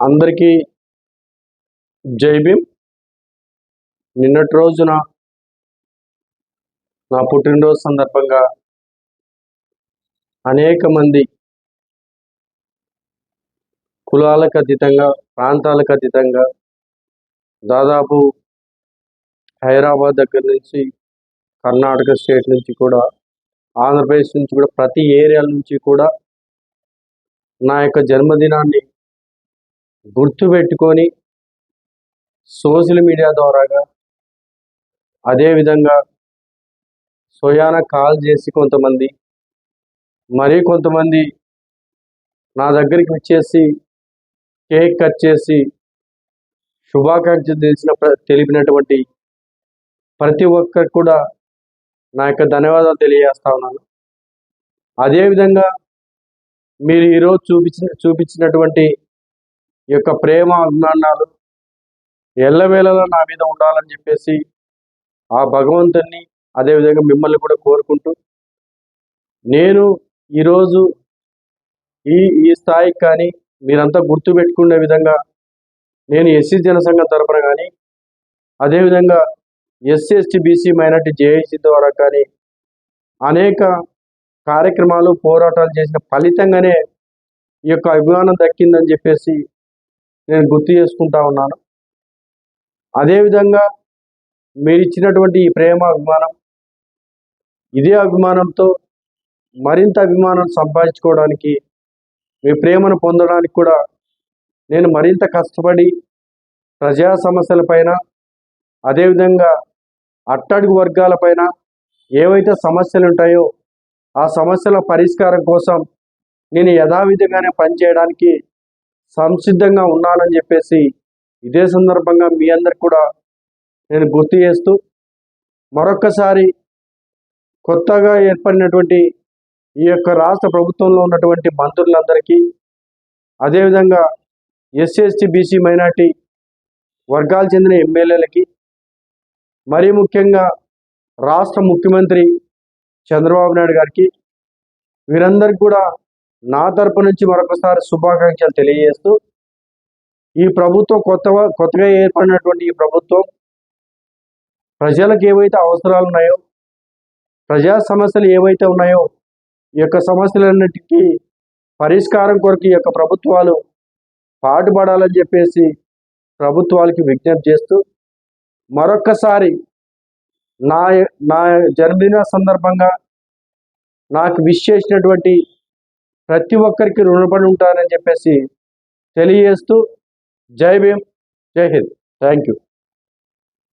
అందరికీ జై భీమ్. నిన్నటి రోజున నా పుట్టినరోజు సందర్భంగా అనేక మంది కులాలకు అతీతంగా ప్రాంతాలకు అతీతంగా దాదాపు హైదరాబాద్ దగ్గర నుంచి కర్ణాటక స్టేట్ నుంచి కూడా ఆంధ్రప్రదేశ్ నుంచి కూడా ప్రతి ఏరియాల నుంచి కూడా నా యొక్క జన్మదినాన్ని గుర్తుపెట్టుకొని సోషల్ మీడియా ద్వారాగా అదేవిధంగా సోయాన కాల్ చేసి కొంతమంది మరీ కొంతమంది నా దగ్గరికి వచ్చేసి కేక్ కట్ చేసి శుభాకాంక్షలు తెలిసిన ప్ర- తెలిపినటువంటి ప్రతి ఒక్కరికి కూడా నా యొక్క ధన్యవాదాలు తెలియజేస్తా ఉన్నాను. అదేవిధంగా మీరు ఈరోజు చూపించిన చూపించినటువంటి ఈ యొక్క ప్రేమ అభిమానాలు ఎల్లవేళలా నా మీద ఉండాలని చెప్పేసి ఆ భగవంతుని అదేవిధంగా మిమ్మల్ని కూడా కోరుకుంటూ నేను ఈరోజు ఈ ఈ స్థాయికి కానీ మీరంతా గుర్తుపెట్టుకునే విధంగా నేను ఎస్సీ జనసంఘం తరపున కానీ అదేవిధంగా SC ST BC minority JAC ద్వారా కానీ అనేక కార్యక్రమాలు పోరాటాలు చేసిన ఫలితంగానే ఈ యొక్క అభిమానం దక్కిందని చెప్పేసి నేను గుర్తు చేసుకుంటా ఉన్నాను. అదేవిధంగా మీరు ఇచ్చినటువంటి ఈ ప్రేమ అభిమానం ఇదే అభిమానంతో మరింత అభిమానం సంపాదించుకోవడానికి మీ ప్రేమను పొందడానికి కూడా నేను మరింత కష్టపడి ప్రజా సమస్యలపైన అదేవిధంగా అట్టడుగు వర్గాలపైన ఏవైతే సమస్యలు ఉంటాయో ఆ సమస్యల పరిష్కారం కోసం నేను యథావిధిగానే పనిచేయడానికి సంసిద్ధంగా ఉన్నానని చెప్పేసి ఇదే సందర్భంగా మీ అందరికి కూడా నేను గుర్తు చేస్తూ మరొక్కసారి కొత్తగా ఏర్పడినటువంటి ఈ యొక్క రాష్ట్ర ప్రభుత్వంలో ఉన్నటువంటి మంత్రులందరికీ అదేవిధంగా ఎస్సీ ఎస్టీ బీసీ మైనార్టీ వర్గాలు చెందిన ఎమ్మెల్యేలకి మరీ ముఖ్యంగా రాష్ట్ర ముఖ్యమంత్రి చంద్రబాబు నాయుడు గారికి వీరందరికీ కూడా నా తరపు నుంచి మరొకసారి శుభాకాంక్షలు తెలియజేస్తూ ఈ ప్రభుత్వం కొత్త కొత్తగా ఏర్పడినటువంటి ఈ ప్రభుత్వం ప్రజలకు ఏవైతే అవసరాలు ఉన్నాయో ప్రజా సమస్యలు ఏవైతే ఉన్నాయో ఈ యొక్క సమస్యలన్నిటికీ పరిష్కారం కొరకు ఈ యొక్క ప్రభుత్వాలు పాటుపడాలని చెప్పేసి ప్రభుత్వాలకి విజ్ఞప్తి చేస్తూ మరొక్కసారి నా నా జన్మదిన సందర్భంగా నాకు విష్ చేసినటువంటి ప్రతి ఒక్కరికి రుణపడి ఉంటానని చెప్పేసి తెలియజేస్తూ జై భీమ్ జై హింద్. Thank you